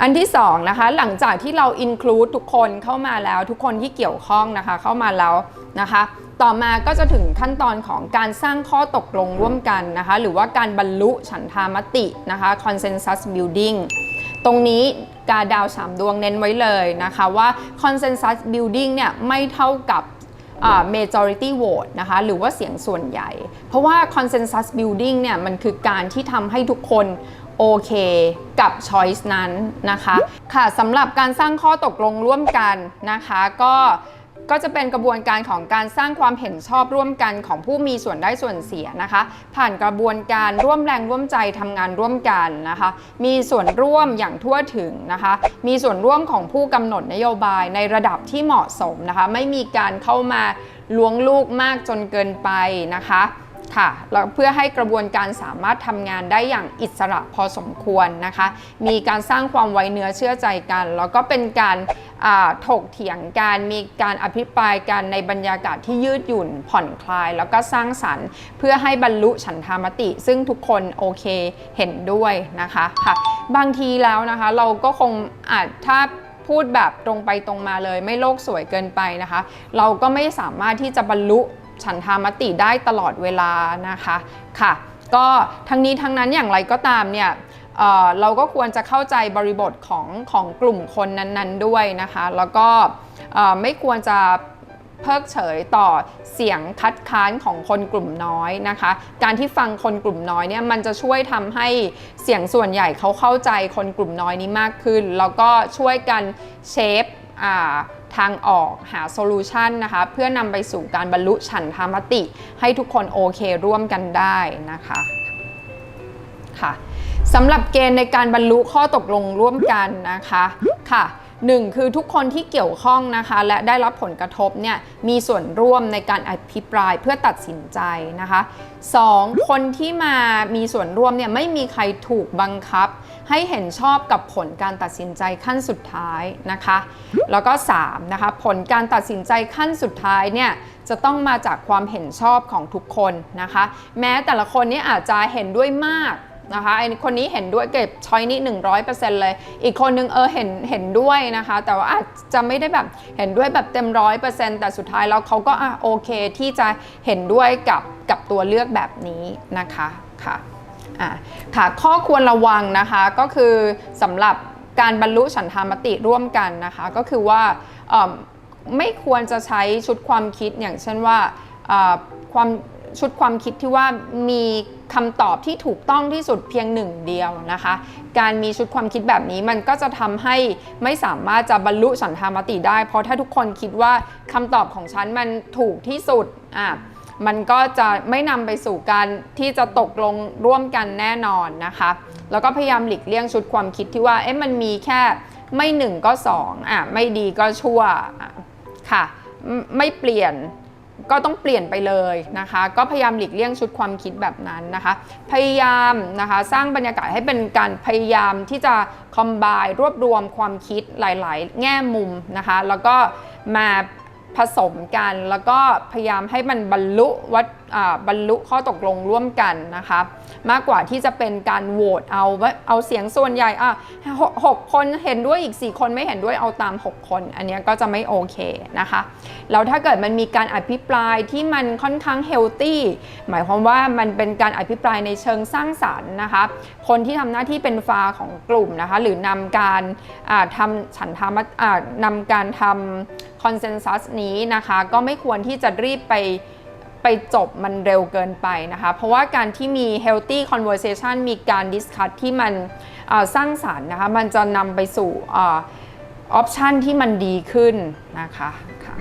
อันที่สองนะคะหลังจากที่เรา include ทุกคนเข้ามาแล้วทุกคนที่เกี่ยวข้องนะคะเข้ามาแล้วนะคะ ต่อมาก็จะถึงขั้นตอนของการสร้างข้อตกลงร่วมกันนะคะ หรือว่าการบรรลุฉันทามตินะคะ consensus building ตรงนี้กาดาวสามดวงเน้นไว้เลยนะคะว่า consensus building เนี่ยไม่เท่ากับ majority vote นะคะหรือว่าเสียงส่วนใหญ่ เพราะว่า consensus building เนี่ยมันคือการที่ทำให้ทุกคน โอเคกับ choice นั้นนะคะค่ะสำหรับการสร้างข้อตกลงร่วมกันนะคะก็ก็จะเป็นกระบวนการของการสร้างความเห็นชอบร่วมกันของผู้มีส่วนได้ส่วนเสียนะคะ ผ่านกระบวนการร่วมแรงร่วมใจทำงานร่วมกันนะคะ มีส่วนร่วมอย่างทั่วถึงนะคะ มีส่วนร่วมของผู้กำหนดนโยบายในระดับที่เหมาะสมนะคะ ไม่มีการเข้ามาล้วงลูกมากจนเกินไปนะคะ ค่ะแล้วเพื่อให้กระบวนการสามารถทำงานได้อย่างอิสระพอสมควรนะคะ มีการสร้างความไว้เนื้อเชื่อใจกัน แล้วก็เป็นการถกเถียงกันมีการอภิปรายกันในบรรยากาศที่ยืดหยุ่นผ่อนคลาย แล้วก็สร้างสรรค์ เพื่อให้บรรลุฉันทามติ ซึ่งทุกคนโอเคเห็นด้วยนะคะค่ะบางทีแล้วนะคะเราก็คงอาจถ้าพูดแบบตรงไปตรงมาเลย ไม่โลกสวยเกินไปนะคะ เราก็ไม่สามารถที่จะบรรลุ ฉันทามติได้ตลอดเวลานะคะค่ะก็ทั้งนี้ทั้งนั้นอย่างไรก็ตามเนี่ยเเราก็ควรจะเข้าใจบริบทของของกลุ่มคนนั้นๆด้วยนะคะ แล้วก็ไม่ควรจะเพิกเฉยต่อเสียงคัดค้านของคนกลุ่มน้อยนะคะ การที่ฟังคนกลุ่มน้อยเนี่ยมันจะช่วยทำให้เสียงส่วนใหญ่เขาเข้าใจคนกลุ่มน้อยนี้มากขึ้น แล้วก็ช่วยกันเชฟ ทางออกหาโซลูชันนะคะเพื่อนำไปสู่การบรรลุฉันทามติ ให้ทุกคนโอเคร่วมกันได้นะคะค่ะสำหรับเกณฑ์ในการบรรลุข้อตกลงร่วมกันนะคะค่ะ หนึ่งคือทุกคนที่เกี่ยวข้องนะคะและได้รับผลกระทบเนี่ยมีส่วนร่วมในการอภิปรายเพื่อตัดสินใจนะคะสองคนที่มามีส่วนร่วมเนี่ยไม่มีใครถูกบังคับ ให้เห็นชอบกับผลการตัดสินใจขั้นสุดท้ายนะคะ แล้วก็3นะคะผลการตัดสินใจขั้นสุดท้ายเนี่ยจะต้องมาจากความเห็นชอบของทุกคนนะคะ แม้แต่ละคนเนี่ยอาจจะเห็นด้วยมาก นะคะไอ้คนนี้เห็นด้วยเก็บช้อยนี้100%เปอร์เซ็นต์เลย อีกคนนึงเออเห็นเห็นด้วยนะคะ แต่ว่าอาจจะไม่ได้แบบเห็นด้วยแบบเต็มร้อยเปอร์เซ็นต์แต่สุดท้ายแล้วเขาก็อะโอเคที่จะเห็นด้วยกับกับตัวเลือกแบบนี้นะคะค่ะอะค่ะข้อควรระวังนะคะก็คือสำหรับการบรรลุฉันทามติร่วมกันนะคะ ก็คือว่าไม่ควรจะใช้ชุดความคิดอย่างเช่นว่าความ ชุดความคิดที่ว่ามีคำตอบที่ถูกต้องที่สุดเพียงหนึ่งเดียวนะคะ การมีชุดความคิดแบบนี้มันก็จะทำให้ไม่สามารถจะบรรลุฉันทามติได้ เพราะถ้าทุกคนคิดว่าคำตอบของฉันมันถูกที่สุดอะมันก็จะไม่นำไปสู่การที่จะตกลงร่วมกันแน่นอนนะคะ แล้วก็พยายามหลีกเลี่ยงชุดความคิดที่ว่าเอ๊ะมันมีแค่ไม่หนึ่งก็สองอะไม่ดีก็ชั่วค่ะ ไม่เปลี่ยน ก็ต้องเปลี่ยนไปเลยนะคะ ก็พยายามหลีกเลี่ยงชุดความคิดแบบนั้นนะคะ พยายามนะคะสร้างบรรยากาศให้เป็นการพยายามที่จะคอมบายรวบรวมความคิดหลาย ๆ แง่มุมนะคะ แล้วก็มาผสมกันแล้วก็พยายามให้มันบรรลุวัด บรรลุข้อตกลงร่วมกันนะคะมากกว่าที่จะเป็นการโหวตเอาเอาเสียงส่วนใหญ่อะหกคนเห็นด้วยอีก 4 คนไม่เห็นด้วยเอาตาม 6 คน อันนี้ก็จะไม่โอเคนะคะแล้วถ้าเกิดมันมีการอภิปรายที่มันค่อนข้างเฮลตี้หมายความว่ามันเป็นการอภิปรายในเชิงสร้างสรรค์นะคะคนที่ทำหน้าที่เป็นฟาของกลุ่มนะคะหรือนำการอ่าทำฉันทามติอ่านำการทำคอนเซนแซสนี้นะคะก็ไม่ควรที่จะรีบไป ไปจบมันเร็วเกินไปนะคะ เพราะว่าการที่มี healthy conversation มีการ discuss ที่มันสร้างสารรค์นะคะ มันจะนำไปสู่ออปชันที่มันดีขึ้นนะคะค่ะ